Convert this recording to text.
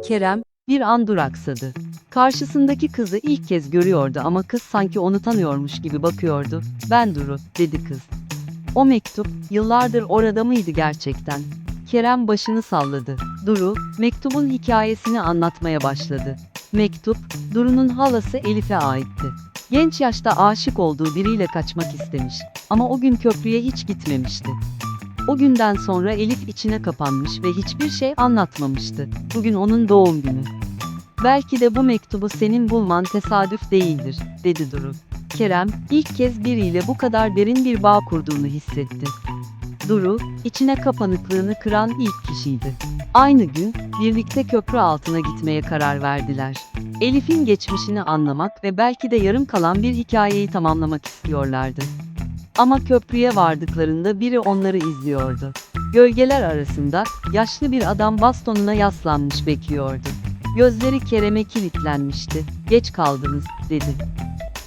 Kerem, bir an duraksadı. Karşısındaki kızı ilk kez görüyordu ama kız sanki onu tanıyormuş gibi bakıyordu. Ben Duru, dedi kız. O mektup, yıllardır orada mıydı gerçekten? Kerem başını salladı. Duru, mektubun hikayesini anlatmaya başladı. Mektup, Duru'nun halası Elif'e aitti. Genç yaşta aşık olduğu biriyle kaçmak istemiş ama o gün köprüye hiç gitmemişti. O günden sonra Elif içine kapanmış ve hiçbir şey anlatmamıştı. Bugün onun doğum günü. Belki de bu mektubu senin bulman tesadüf değildir, dedi Duru. Kerem, ilk kez biriyle bu kadar derin bir bağ kurduğunu hissetti. Duru, içine kapanıklığını kıran ilk kişiydi. Aynı gün, birlikte köprü altına gitmeye karar verdiler. Elif'in geçmişini anlamak ve belki de yarım kalan bir hikayeyi tamamlamak istiyorlardı. Ama köprüye vardıklarında biri onları izliyordu. Gölgeler arasında yaşlı bir adam bastonuna yaslanmış bekliyordu. Gözleri Kerem'e kilitlenmişti. Geç kaldınız, dedi.